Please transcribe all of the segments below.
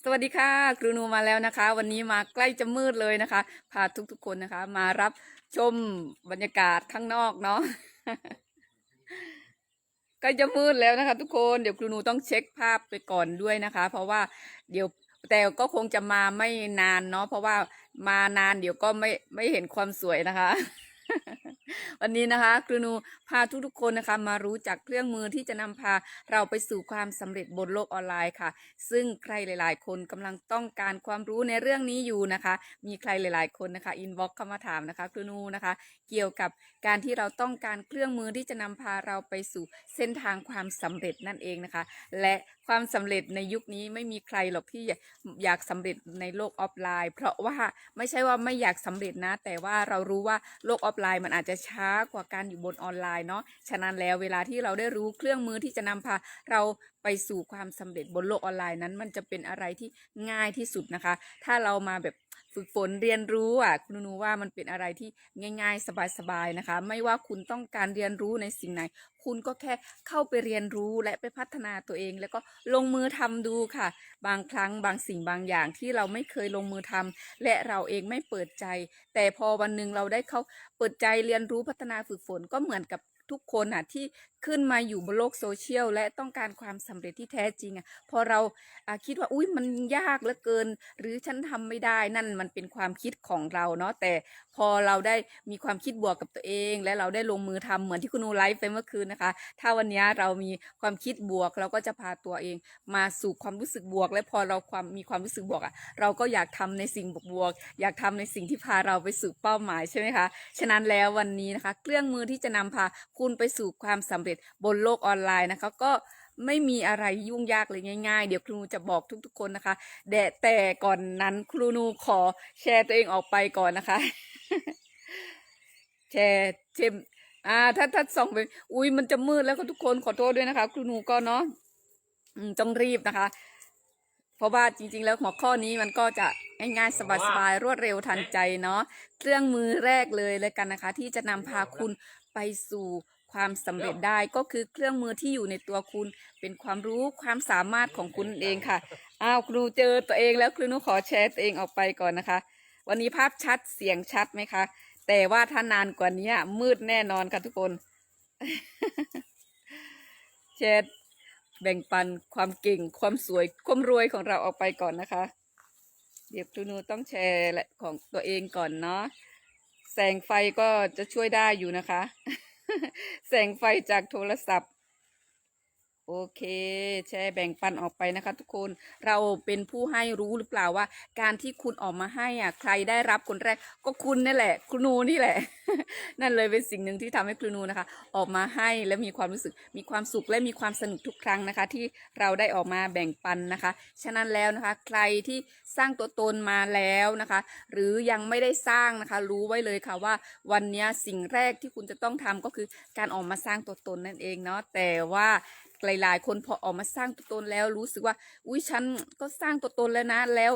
สวัสดีค่ะ ครูนูมาแล้วนะคะ วันนี้มาใกล้จะมืดเลยนะคะ พาทุกๆคนนะคะ มารับชมบรรยากาศข้างนอกเนาะใกล้จะมืดแล้วนะคะ ทุกคนเดี๋ยวครูนูต้องเช็คภาพไปก่อนด้วยนะคะ เพราะว่าเดี๋ยวแต่ก็คงจะมาไม่นานเนาะเพราะว่ามานานเดี๋ยวก็ไม่ไม่เห็นความสวยนะคะ วันนี้นะคะครูนูพาทุกๆคนนะคะมารู้จักเครื่องมือที่จะนำพาเราไปสู่ความสำเร็จบนโลกออนไลน์ค่ะ ซึ่งใครหลายๆ คนกำลังต้องการความรู้ในเรื่องนี้อยู่นะคะ มีใครหลาย ๆ คนนะคะอินบ็อกเข้ามาถามนะคะครูนูนะคะ เกี่ยวกับการที่เราต้องการเครื่องมือที่จะนำพาเราไปสู่เส้นทางความสำเร็จนั่นเองนะคะ และความสำเร็จในยุคนี้ไม่มีใครหรอกที่อยากอยากสำเร็จในโลกออฟไลน์ เพราะว่าไม่ใช่ว่าไม่อยากสำเร็จนะ แต่ว่าเรารู้ว่าโลกออฟไลน์มันอาจจะช้ากว่าการอยู่บนออนไลน์เนาะฉะนั้นแล้วเวลาที่เราได้รู้เครื่องมือที่จะนำพาเราไปสู่ความสำเร็จบนโลกออนไลน์นั้น มันจะเป็นอะไรที่ง่ายที่สุดนะคะ ถ้าเรามาแบบ ฝึกฝนเรียนรู้อะคุณนูว่ามันเป็นอะไรที่ง่าย ๆ สบายๆนะคะ ไม่ว่าคุณต้องการเรียนรู้ในสิ่งไหน คุณก็แค่เข้าไปเรียนรู้และไปพัฒนาตัวเอง แล้วก็ลงมือทำดูค่ะ บางครั้งบางสิ่งบางอย่างที่เราไม่เคยลงมือทำและเราเองไม่เปิดใจ แต่พอวันหนึ่งเราได้เข้าเปิดใจเรียนรู้พัฒนาฝึกฝนก็เหมือนกับ ทุกคนอะที่ขึ้นมาอยู่บนโลกโซเชียลและต้องการความสำเร็จที่แท้จริงอะพอเราคิดว่าอุ้ยมันยากเหลือเกิน หรือฉันทำไม่ได้นั่นมันเป็นความคิดของเราเนาะแต่พอเราได้มีความคิดบวกกับตัวเอง และเราได้ลงมือทำเหมือนที่คุณนูไลฟ์ไปเมื่อคืนนะคะ ถ้าวันนี้เรามีความคิดบวกเราก็จะพาตัวเอง มาสู่ความรู้สึกบวก และพอเราความมีความรู้สึกบวกอะเราก็อยากทำในสิ่งบวกๆอยากทำในสิ่งที่พาเราไปสู่เป้าหมายใช่ไหมคะฉะนั้นแล้ววันนี้นะคะ เครื่องมือที่จะนำพาคุณไปสู่ความสำเร็จบนโลกออนไลน์นะคะ ก็ไม่มีอะไรยุ่งยากเลยง่ายๆ เดี๋ยวครูนูจะบอกทุกๆคนนะคะแต่แต่ก่อนนั้นครูนูขอแชร์ตัวเองออกไปก่อนนะคะ แชร์เชมอ่าถ้าถ้าส่องไปอุ้ยมันจะมืดแล้วก็ทุกคนขอโทษด้วยนะคะ ครูนูก็เนาะอืมต้องรีบนะคะ เพราะว่าจริง ๆ แล้วหัวข้อนี้มันก็จะง่ายๆ สบายๆ รวดเร็วทันใจเนาะเครื่องมือแรกเลยเลยกันนะคะ ที่จะนำพาคุณไปสู่ความสำเร็จได้ก็คือเครื่องมือที่อยู่ในตัวคุณ เป็นความรู้ความสามารถของคุณเองค่ะอ้าวครูเจอตัวเองแล้วครูนูขอแชร์ตัวเองออกไปก่อนนะคะ วันนี้ภาพชัดเสียงชัดไหมคะ แต่ว่าถ้านานกว่านี้มืดแน่นอนค่ะทุกคนแชร์ แบ่งปันความเก่งความสวยความรวยของเราออกไปก่อนนะคะ เดี๋ยวตูนูต้องแชร์และของตัวเองก่อนเนาะแสงไฟก็จะช่วยได้อยู่นะคะ แสงไฟจากโทรศัพท์ โอเค แชร์แบ่งปันออกไปนะคะทุกคนเราเป็นผู้ให้รู้หรือเปล่าว่า การที่คุณออกมาให้อะใครได้รับคนแรก ก็คุณนี่แหละครูนูนี่แหละ นั่นเลยเป็นสิ่งหนึ่งที่ทำให้ครูนูนะคะ ออกมาให้และมีความรู้สึกมีความสุขและมีความสนุกทุกครั้งนะคะ ที่เราได้ออกมาแบ่งปันนะคะ ฉะนั้นแล้วนะคะ ใครที่สร้างตัวตนมาแล้วนะคะ หรือยังไม่ได้สร้างนะคะ รู้ไว้เลยค่ะว่าวันนี้สิ่งแรกที่คุณจะต้องทำก็คือการออกมาสร้างตัวตนนั่นเองเนาะแต่ว่า หลาย ๆ คนพอออกมาสร้างตัวตนแล้วรู้สึกว่า อุ้ยฉันก็สร้างตัวตนแล้วนะแล้ว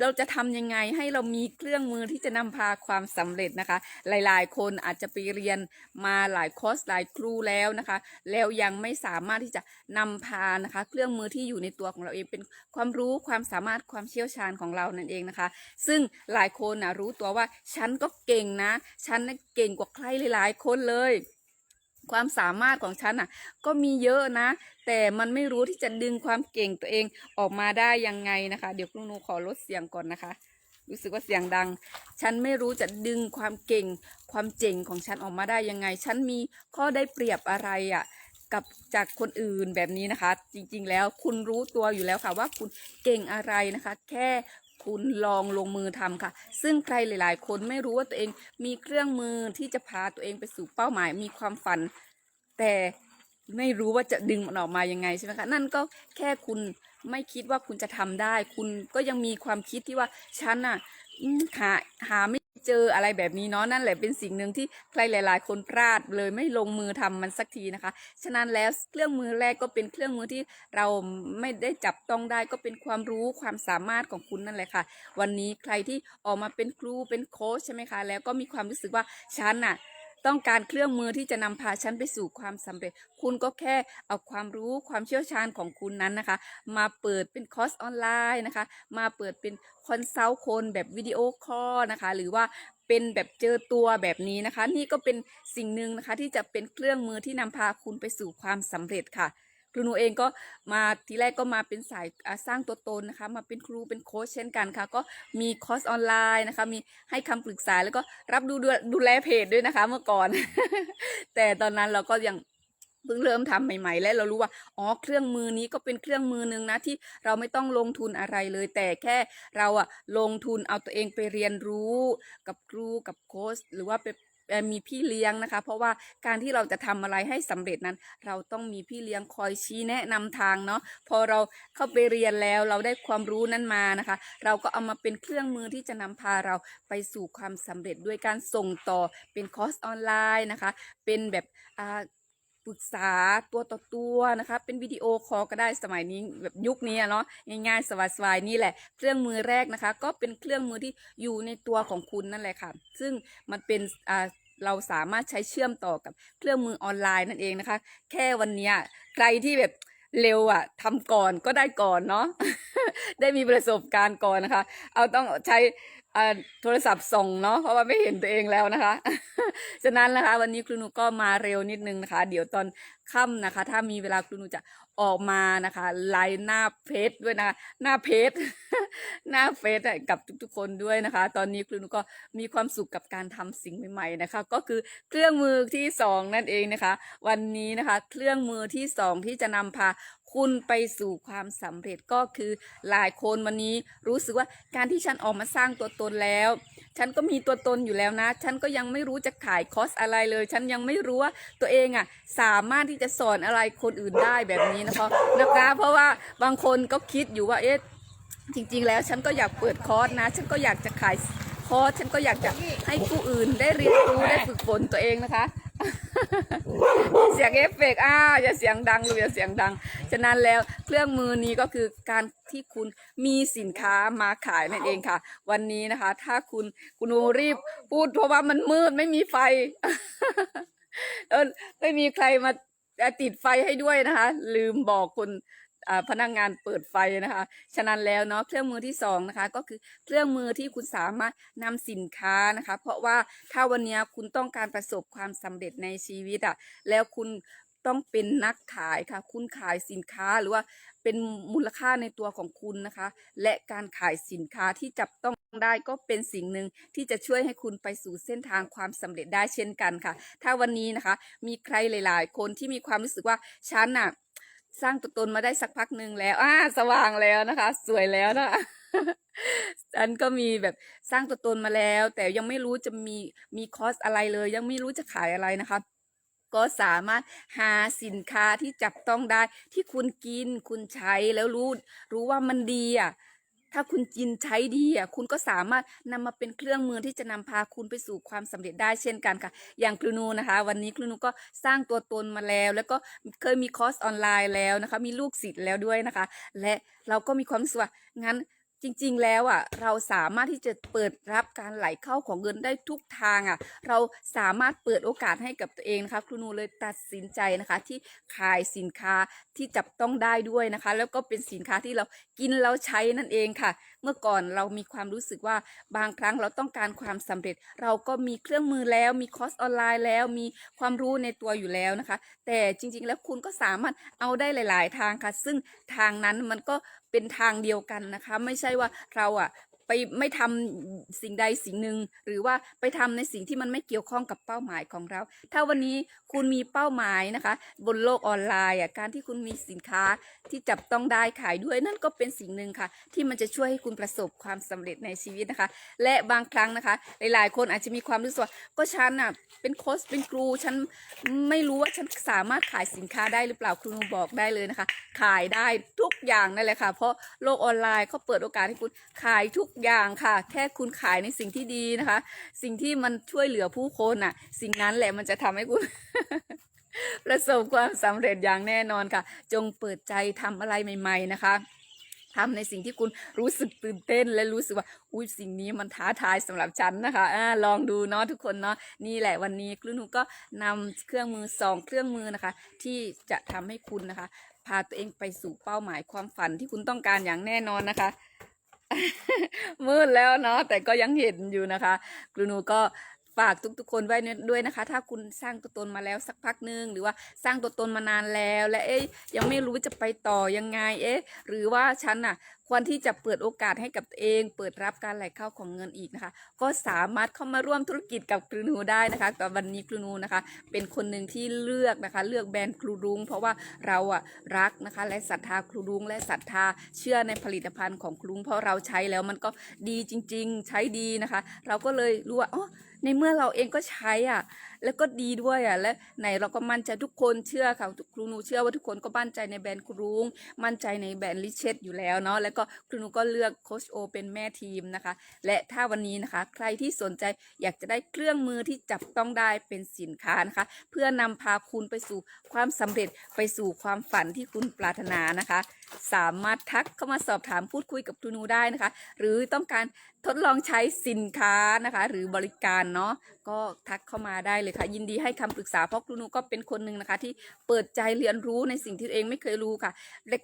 เราจะทำยังไงให้เรามีเครื่องมือที่จะนำพาความสำเร็จนะคะ หลายๆ คนอาจจะไปเรียนมาหลายคอร์สหลายครูแล้วนะคะ แล้วยังไม่สามารถที่จะนำพานะคะ เครื่องมือที่อยู่ในตัวของเราเองเป็นความรู้ความสามารถความเชี่ยวชาญของเรานั่นเองนะคะ ซึ่งหลายคนนะรู้ตัวว่าฉันก็เก่งนะ ฉันนะเก่งกว่าใครหลาย ๆ คนเลย ความสามารถของฉันอะ ก็มีเยอะนะ แต่มันไม่รู้ที่จะดึงความเก่งตัวเองออกมาได้ยังไงนะคะ เดี๋ยวครูนูขอลดเสียงก่อนนะคะรู้สึกว่าเสียงดัง ฉันไม่รู้จะดึงความเก่ง ความเจ๋งของฉันออกมาได้ยังไง ฉันมีข้อได้เปรียบอะไรอะ กับจากคนอื่นแบบนี้นะคะ จริงๆแล้วคุณรู้ตัวอยู่แล้วค่ะว่าคุณเก่งอะไรนะคะ แค่ คุณลองลงมือทำค่ะ ซึ่งใครหลาย ๆ คนไม่รู้ว่าตัวเองมีเครื่องมือที่จะพาตัวเองไปสู่เป้าหมาย มีความฝัน แต่ไม่รู้ว่าจะดึงมันออกมายังไงใช่ไหมคะนั่นก็แค่คุณไม่คิดว่าคุณจะทำได้ คุณก็ยังมีความคิดที่ว่าฉันน่ะหาหาไม่ เจออะไรแบบนี้เนาะนั่นแหละเป็นสิ่งหนึ่งที่ใครหลาย ๆ คนพลาดเลยไม่ลงมือทำมันสักทีนะคะ ฉะนั้นแล้วเครื่องมือแรกก็เป็นเครื่องมือที่เราไม่ได้จับต้องได้ก็เป็นความรู้ความสามารถของคุณนั่นแหละค่ะ วันนี้ใครที่ออกมาเป็นครูเป็นโค้ชใช่ไหมคะ แล้วก็มีความรู้สึกว่าฉันน่ะ ต้องการเครื่องมือที่จะนำพาฉันไปสู่ความสำเร็จ คุณก็แค่เอาความรู้ความเชี่ยวชาญของคุณนั้นนะคะ มาเปิดเป็นคอร์สออนไลน์นะคะ มาเปิดเป็นคอนซัลท์คนแบบวิดีโอคอลนะคะ หรือว่าเป็นแบบเจอตัวแบบนี้นะคะ นี่ก็เป็นสิ่งหนึ่งนะคะที่จะเป็นเครื่องมือที่นำพาคุณไปสู่ความสำเร็จค่ะ ครูหนูเองก็มาทีแรกก็มาเป็นสายสร้างตัวตนนะคะ มาเป็นครูเป็นโค้ชเช่นกันค่ะ ก็มีคอร์สออนไลน์นะคะ มีให้คำปรึกษาแล้วก็รับดูดูแลเพจด้วยนะคะ เมื่อก่อน แต่ตอนนั้นเราก็ยังเพิ่งเริ่มทำใหม่ ๆ และเรารู้ว่าอ๋อเครื่องมือนี้ก็เป็นเครื่องมือหนึ่งนะที่เราไม่ต้องลงทุนอะไรเลย แต่แค่เราอะลงทุนเอาตัวเองไปเรียนรู้กับครูกับโค้ชหรือว่าไป มีพี่เลี้ยงนะคะ เพราะว่าการที่เราจะทำอะไรให้สำเร็จนั้น เราต้องมีพี่เลี้ยงคอยชี้แนะนำทางเนาะพอเราเข้าไปเรียนแล้วเราได้ความรู้นั้นมานะคะ เราก็เอามาเป็นเครื่องมือที่จะนำพาเราไปสู่ความสำเร็จด้วยการส่งต่อเป็นคอร์สออนไลน์นะคะ เป็นแบบอ่า ปรึกษาตัวต่อตัวนะคะ เป็นวิดีโอคอลก็ได้สมัยนี้แบบยุคนี้เนาะง่ายๆ สบายๆนี่แหละ เครื่องมือแรกนะคะ ก็เป็นเครื่องมือที่อยู่ในตัวของคุณนั่นแหละค่ะ ซึ่งมันเป็นอ่าเราสามารถใช้เชื่อมต่อกับเครื่องมือออนไลน์นั่นเองนะคะ แค่วันเนี้ยใครที่แบบเร็วอะทำก่อนก็ได้ก่อนเนาะได้มีประสบการณ์ก่อนนะคะ เอาต้องใช้ โทรศัพท์ส่งเนาะเพราะว่าไม่เห็นตัวเองแล้วนะคะ ฉะนั้นนะคะ วันนี้ครูหนูก็มาเร็วนิดนึงนะคะ เดี๋ยวตอนค่ำนะคะ ถ้ามีเวลาครูหนูจะ ออกมานะคะไลน์หน้าเพจด้วยนะหน้าเพจหน้าเฟซกับทุกๆคนด้วยนะคะ ตอนนี้ครูนูก็มีความสุขกับการทำสิ่งใหม่ๆนะคะ ก็คือเครื่องมือที่สองนั่นเองนะคะ วันนี้นะคะ เครื่องมือที่สองที่จะนำพาคุณไปสู่ความสำเร็จก็คือหลายคนวันนี้รู้สึกว่าการที่ฉันออกมาสร้างตัวตนแล้ว ฉันก็มีตัวตนอยู่แล้วนะ ฉันก็ยังไม่รู้จะขายคอสอะไรเลย ฉันยังไม่รู้ว่าตัวเองอะสามารถที่จะสอนอะไรคนอื่นได้แบบนี้นะคะนะคะ เพราะว่าบางคนก็คิดอยู่ว่าเอ๊ะจริง ๆ แล้วฉันก็อยากเปิดคอร์สนะ ฉันก็อยากจะขายคอร์สฉันก็อยากจะให้ผู้อื่นได้เรียนรู้ได้ฝึกฝนตัวเองนะคะ เสียงเอฟเฟกต์อ้าวอย่าเสียงดังลูกอย่าเสียงดัง ฉะนั้นแล้วเครื่องมือนี้ก็คือการที่คุณมีสินค้ามาขายนั่นเองค่ะ วันนี้นะคะ ถ้าคุณคุณรีบพูดเพราะว่ามันมืดไม่มีไฟเออไม่มีใครมาติดไฟให้ด้วยนะคะ ลืมบอกคนอ่า พนักงานเปิดไฟนะคะ ฉะนั้นแล้วเนาะเครื่องมือที่สองนะคะก็คือเครื่องมือที่คุณสามารถนำสินค้านะคะ เพราะว่าถ้าวันนี้คุณต้องการประสบความสำเร็จในชีวิตอะแล้วคุณต้องเป็นนักขายค่ะ คุณขายสินค้าหรือว่าเป็นมูลค่าในตัวของคุณนะคะ และการขายสินค้าที่จับต้องได้ก็เป็นสิ่งหนึ่งที่จะช่วยให้คุณไปสู่เส้นทางความสำเร็จได้เช่นกันค่ะ ถ้าวันนี้นะคะ มีใครหลาย ๆ คนที่มีความรู้สึกว่าฉันน่ะ สร้างตัวตนมาได้สักพักหนึ่งแล้วอ่าสว่างแล้วนะคะ สวยแล้วนะคะฉันก็มีแบบสร้างตัวตนมาแล้ว แต่ยังไม่รู้จะมีมีคอร์สอะไรเลย ยังไม่รู้จะขายอะไรนะคะก็สามารถหาสินค้าที่จับต้องได้ที่คุณกินคุณใช้แล้วรู้ รู้ว่ามันดีอะ ถ้าคุณจินใช้ดีอะคุณก็สามารถนำมาเป็นเครื่องมือที่จะนำพาคุณไปสู่ความสำเร็จได้เช่นกันค่ะ อย่างครูนูนะคะ วันนี้ครูนูก็สร้างตัวตนมาแล้ว แล้วก็เคยมีคอร์สออนไลน์แล้วนะคะ มีลูกศิษย์แล้วด้วยนะคะ และเราก็มีความสุขงั้น จริงๆแล้วอะเราสามารถที่จะเปิดรับการไหลเข้าของเงินได้ทุกทางอะเราสามารถเปิดโอกาสให้กับตัวเองนะคะครูนูเลยตัดสินใจนะคะที่ขายสินค้าที่จับต้องได้ด้วยนะคะ แล้วก็เป็นสินค้าที่เรากินเราใช้นั่นเองค่ะ เมื่อก่อนเรามีความรู้สึกว่าบางครั้งเราต้องการความสำเร็จ เราก็มีเครื่องมือแล้วมีคอร์สออนไลน์แล้วมีความรู้ในตัวอยู่แล้วนะคะ แต่จริงๆแล้วคุณก็สามารถเอาได้หลาย ๆ ทางค่ะ ซึ่งทางนั้นมันก็เป็นทางเดียวกันนะคะ ไม่ใช่ว่าเราอะ ไปไม่ทำสิ่งใดสิ่งหนึ่งหรือว่าไปทำในสิ่งที่มันไม่เกี่ยวข้องกับเป้าหมายของเรา ถ้าวันนี้คุณมีเป้าหมายนะคะ บนโลกออนไลน์อะการที่คุณมีสินค้าที่จับต้องได้ขายด้วยนั่นก็เป็นสิ่งหนึ่งค่ะ ที่มันจะช่วยให้คุณประสบความสำเร็จในชีวิตนะคะ และบางครั้งนะคะ หลายๆ คนอาจจะมีความรู้สึกว่าก็ฉันอะเป็นโค้ชเป็นครูฉันไม่รู้ว่าฉันสามารถขายสินค้าได้หรือเปล่าครูบอกได้เลยนะคะ ขายได้ทุกอย่างนั่นแหละค่ะ เพราะโลกออนไลน์เขาเปิดโอกาสให้คุณขายทุกอย่างค่ะ แค่คุณขายในสิ่งที่ดีนะคะ สิ่งที่มันช่วยเหลือผู้คนอะ สิ่งนั้นแหละมันจะทำให้คุณ ประสบความสำเร็จอย่างแน่นอนค่ะ จงเปิดใจทำอะไรใหม่ ๆ นะคะทำในสิ่งที่คุณรู้สึกตื่นเต้นและรู้สึกว่า อุ้ยสิ่งนี้มันท้าทายสำหรับฉันนะคะอ่าลองดูเนาะทุกคนเนาะ นี่แหละวันนี้ครูหนูก็นำเครื่องมือสองเครื่องมือนะคะ ที่จะทำให้คุณนะคะ พาตัวเองไปสู่เป้าหมายความฝันที่คุณต้องการอย่างแน่นอนนะคะ มืดแล้วเนาะแต่ก็ยังเห็นอยู่นะคะครูนูก็ ฝากทุกๆคนไว้ด้วยนะคะ ถ้าคุณสร้างตัวตนมาแล้วสักพักหนึ่งหรือว่าสร้างตัวตนมานานแล้ว และเอ๊ยยังไม่รู้จะไปต่อยังไง เอ๊ะ หรือว่าฉันน่ะ ควรที่จะเปิดโอกาสให้กับตัวเอง เปิดรับการไหลเข้าของเงินอีกนะคะ ก็สามารถเข้ามาร่วมธุรกิจกับครูหนูได้นะคะแต่วันนี้ครูหนูนะคะ เป็นคนหนึ่งที่เลือกนะคะ เลือกแบรนด์ครูรุ้งเพราะว่าเราอะรักนะคะ และศรัทธาครูรุ้งและศรัทธาเชื่อในผลิตภัณฑ์ของครูรุ้งเพราะเราใช้แล้วมันก็ดีจริง ๆ ใช้ดีนะคะ เราก็เลยรู้ว่าอ๋อ ในเมื่อเราเองก็ใช้อะแล้วก็ดีด้วยอะและไหนเราก็มั่นใจทุกคนเชื่อค่ะครูหนูเชื่อว่าทุกคนก็มั่นใจในแบรนด์ครุงมั่นใจในแบรนด์ลิเชตอยู่แล้วเนาะแล้วก็ครูหนูก็เลือกโคชโอเป็นแม่ทีมนะคะ และถ้าวันนี้นะคะ ใครที่สนใจอยากจะได้เครื่องมือที่จับต้องได้เป็นสินค้านะคะ เพื่อนำพาคุณไปสู่ความสำเร็จไปสู่ความฝันที่คุณปรารถนานะคะ สามารถทักเข้ามาสอบถามพูดคุยกับครูหนูได้นะคะ หรือต้องการทดลองใช้สินค้านะคะ หรือบริการเนาะก็ทักเข้ามาได้เลยค่ะ ยินดีให้คำปรึกษาเพราะครูหนูก็เป็นคนหนึ่งนะคะ ที่เปิดใจเรียนรู้ในสิ่งที่ตัวเองไม่เคยรู้ค่ะ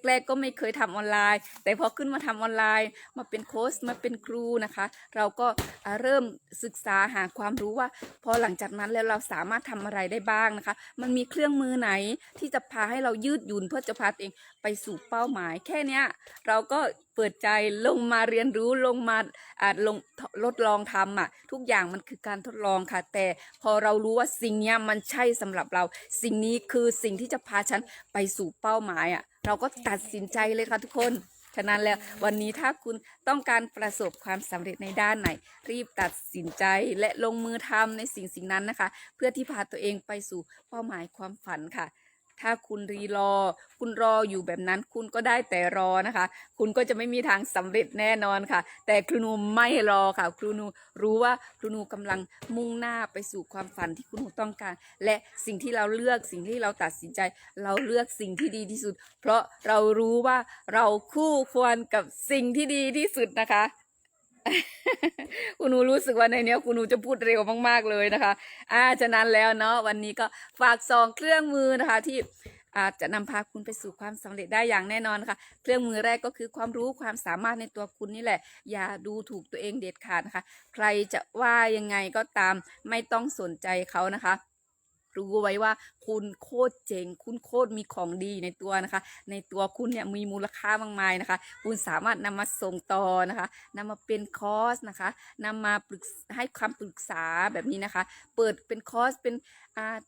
แรก ๆ ก็ไม่เคยทำออนไลน์ แต่พอขึ้นมาทำออนไลน์ มาเป็นโค้ชมาเป็นครูนะคะ เราก็เริ่มศึกษาหาความรู้ว่า พอหลังจากนั้นแล้วเราสามารถทำอะไรได้บ้างนะคะ มันมีเครื่องมือไหนที่จะพาให้เรายืดหยุ่นเพื่อจะพาตัวเองไปสู่เป้าหมาย แค่เนี้ยเราก็ เปิดใจลงมาเรียนรู้ลงมาอ่าลงทดลองทำอะ ทุกอย่างมันคือการทดลองค่ะ แต่พอเรารู้ว่าสิ่งนี้มันใช่สำหรับเรา สิ่งนี้คือสิ่งที่จะพาฉันไปสู่เป้าหมายอะ เราก็ตัดสินใจเลยค่ะทุกคนฉะนั้นแล้ววันนี้ถ้าคุณต้องการประสบความสำเร็จในด้านไหน รีบตัดสินใจและลงมือทำในสิ่งสิ่งนั้นนะคะ เพื่อที่พาตัวเองไปสู่เป้าหมายความฝันค่ะ ถ้าคุณรีรอ คุณรออยู่แบบนั้น คุณก็ได้แต่รอนะคะ คุณก็จะไม่มีทางสำเร็จแน่นอนค่ะ แต่ครูนูไม่รอค่ะ ครูนูรู้ว่าครูนูกำลังมุ่งหน้าไปสู่ความฝันที่ครูนูต้องการ และสิ่งที่เราเลือกสิ่งที่เราตัดสินใจ เราเลือกสิ่งที่ดีที่สุด เพราะเรารู้ว่าเราคู่ควรกับสิ่งที่ดีที่สุดนะคะ คุณหนูรู้สึกว่าในเนี้ยคุณหนูจะพูดเร็วมาก ๆเลยนะคะ อ่าฉะนั้นแล้วเนาะวันนี้ก็ฝากซองเครื่องมือนะคะ ที่อาจจะนำพาคุณไปสู่ความสำเร็จได้อย่างแน่นอนค่ะ เครื่องมือแรกก็คือความรู้ความสามารถในตัวคุณนี่แหละ อย่าดูถูกตัวเองเด็ดขาดนะคะ ใครจะว่ายังไงก็ตามไม่ต้องสนใจเขานะคะ รู้ไว้ว่าคุณโคตรเจ๋ง คุณโคตรมีของดีในตัวนะคะ ในตัวคุณเนี่ยมีมูลค่ามากมายนะคะ คุณสามารถนำมาส่งต่อนะคะนำมาเป็นคอร์สนะคะนำมาปรึกให้คำปรึกษาแบบนี้นะคะ เปิดเป็นคอร์สเป็น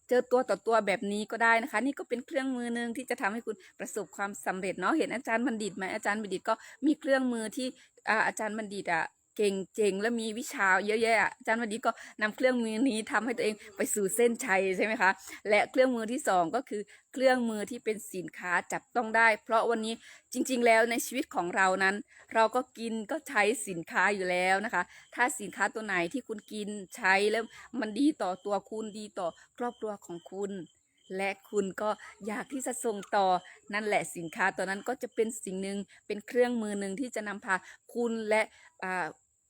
เจอตัวต่อตัวแบบนี้ก็ได้นะคะ นี่ก็เป็นเครื่องมือหนึ่งที่จะทำให้คุณประสบความสำเร็จเนาะเห็นอาจารย์บัณฑิตไหมอาจารย์บัณฑิตก็มีเครื่องมือที่อาอาจารย์บัณฑิตอะ เก่งเจ๋งและมีวิชาเยอะแยะอาจารย์บัณฑิตก็นำเครื่องมือนี้ทำให้ตัวเองไปสู่เส้นชัยใช่ไหมคะ และเครื่องมือที่สองก็คือเครื่องมือที่เป็นสินค้าจับต้องได้ เพราะวันนี้จริง ๆ แล้วในชีวิตของเรานั้น เราก็กินก็ใช้สินค้าอยู่แล้วนะคะ ถ้าสินค้าตัวไหนที่คุณกินใช้แล้วมันดีต่อตัวคุณดีต่อครอบครัวของคุณและคุณก็อยากที่จะส่งต่อนั่นแหละสินค้าตัวนั้นก็จะเป็นสิ่งหนึ่งเป็นเครื่องมือหนึ่งที่จะนำพาคุณและ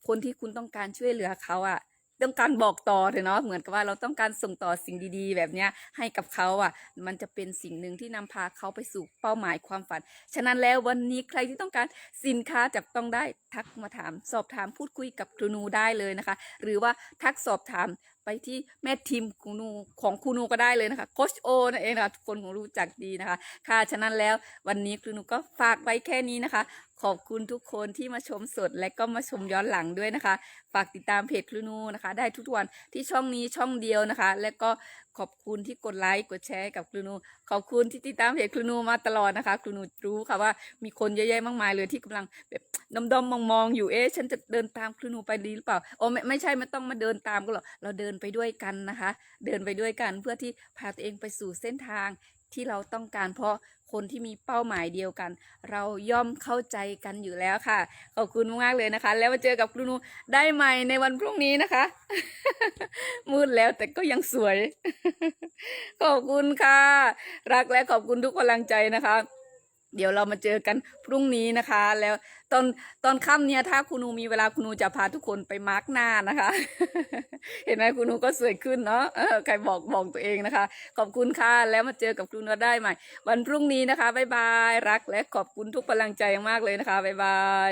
คนที่คุณต้องการช่วยเหลือเขาอะต้องการบอกต่อเถอะเนาะเหมือนกับว่าเราต้องการส่งต่อสิ่งดีๆ แบบเนี้ยให้กับเขาอะ มันจะเป็นสิ่งหนึ่งที่นำพาเขาไปสู่เป้าหมายความฝัน ฉะนั้นแล้ววันนี้ใครที่ต้องการสินค้าจับต้องได้ทักมาถาม สอบถามพูดคุยกับครูนูได้เลยนะคะ หรือว่าทักสอบถามไปที่แม่ทีมครูนูของครูนูก็ได้เลยนะคะโคชโอนั่นเองนะคะทุกคนคงรู้จักดีนะคะ ค่ะฉะนั้นแล้ววันนี้ครูนูก็ฝากไว้แค่นี้นะคะ ขอบคุณทุกคนที่มาชมสดและก็มาชมย้อนหลังด้วยนะคะ ฝากติดตามเพจครูนูนะคะ ได้ทุกวันที่ช่องนี้ช่องเดียวนะคะ และก็ขอบคุณที่กดไลค์กดแชร์กับครูนู ขอบคุณที่ติดตามเพจครูนูมาตลอดนะคะครูนูรู้ค่ะว่ามีคนเยอะแยะมากมายเลยที่กำลังแบบดมๆมมองๆอยู่เอ๊ะฉันจะเดินตามครูนูไปดีหรือเปล่าโอ้ไม่ไม่ใช่ไม่ต้องมาเดินตามก็หรอกเราเดินไปด้วยกันนะคะ เดินไปด้วยกันเพื่อที่พาตัวเองไปสู่เส้นทาง ที่เราต้องการ เพราะคนที่มีเป้าหมายเดียวกัน เราย่อมเข้าใจกันอยู่แล้วค่ะ ขอบคุณมากๆเลยนะคะ แล้วมาเจอกับครูนูได้ใหม่ในวันพรุ่งนี้นะคะ มืดแล้วแต่ก็ยังสวย ขอบคุณค่ะ รักและขอบคุณทุกกำลังใจนะคะ เดี๋ยวเรามาเจอกันพรุ่งนี้นะคะ แล้วตอนตอนค่ำเนี่ยถ้าคุณนูมีเวลาคุณนูจะพาทุกคนไปมาร์กหน้านะคะ เห็นไหมคุณนูก็สวยขึ้นเนาะเออใครบอกบอกตัวเองนะคะ ขอบคุณค่ะแล้วมาเจอกับคุณนูได้ใหม่ วันพรุ่งนี้นะคะบ๊ายบายรักและขอบคุณทุกพลังใจมากเลยนะคะบ๊ายบาย